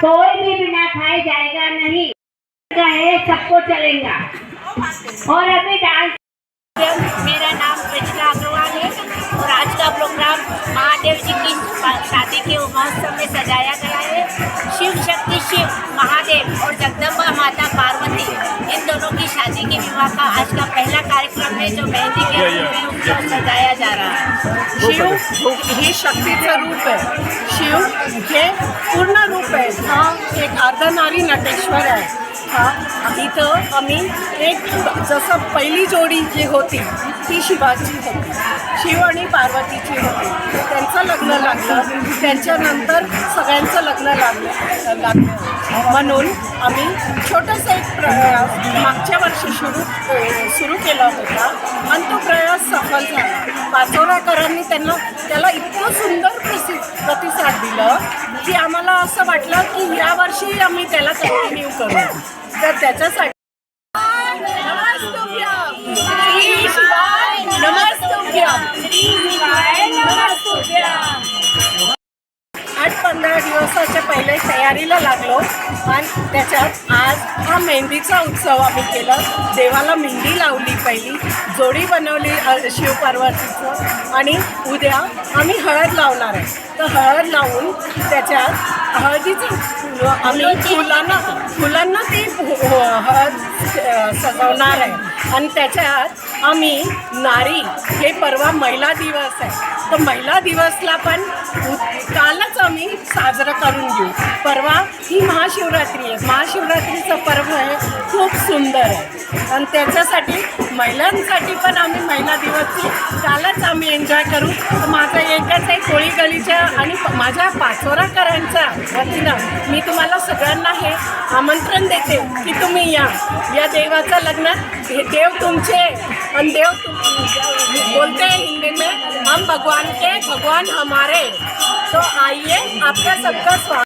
कोई भी बिना खाए जाएगा नहीं। है, सबको चलेगा। और अभी डांस मेरा नाम कृष्णा अग्रवाल है और आज का प्रोग्राम महादेव जी की शादी के महोत्सव में सजाया गया है। शिव शक्ति शिव महादेव और जगदम्बा माता शादी के आज का पहला कार्यक्रम है जो मेहंदी के रूप में उत्सव सजाया जा रहा है। शिव हे शक्तीचं रूप आहे शिव हे पूर्ण रूप आहे हा एक अर्धनारी नटेश्वर आहे हा इथं आम्ही एक जसं पहिली जोडी जी होती। ती शिवाची होती. शिव आणि पार्वतीची होती. त्यांचं लग्न लागलं. त्यांच्यानंतर सगळ्यांचं लग्न लागलं. लागलं. म्हणून आम्ही छोटंसं एक प्रयास मागच्या वर्षी सुरू सुरू केला होता. आणि तो प्रयास सफल झाला. पाचोराकरांनी त्यांना त्याला इतकं सुंदर प्रसि प्रतिसाद दिलं की आम्हाला असं वाटलं की यावर्षी आम्ही त्याला कंटिन्यू करू. तर त्याच्यासाठी पंधरा दिवसाच्या पहिले तयारीला लागलो आणि त्याच्यात आज हा मेहंदीचा उत्सव आम्ही केला. देवाला मेहंदी लावली पहिली जोडी बनवली शिवपार्वतीचं आणि उद्या आम्ही हळद लावणार आहे. तर हळद लावून त्याच्यात हळदीचं आम्ही फुलांना फुलांना ती फु- हळद अ, सजवणार आहे. आणि त्याच्यात आम्ही नारी हे परवा महिला दिवस आहे. तर महिला दिवसला पण कालच आम्ही साजरं करून घेऊ. परवा ही महाशिवरात्री आहे. महाशिवरात्रीचं पर्व हे खूप सुंदर आहे. आणि त्याच्यासाठी महिलांसाठी पण आम्ही महिला दिवसची कालच आम्ही एन्जॉय करू. माझा एकच आहे कोळी गलीच्या आणि माझ्या पाचोराकरांच्या वतीनं मी तुम्हाला सगळ्यांना हे आमंत्रण देते की तुम्ही या. या देवाचं लग्न हे देव तुमचे आणि देव तुम बोलते हैं हिंदी में हम भगवान के भगवान हमारे। तो आइए आपका सबका स्वागत।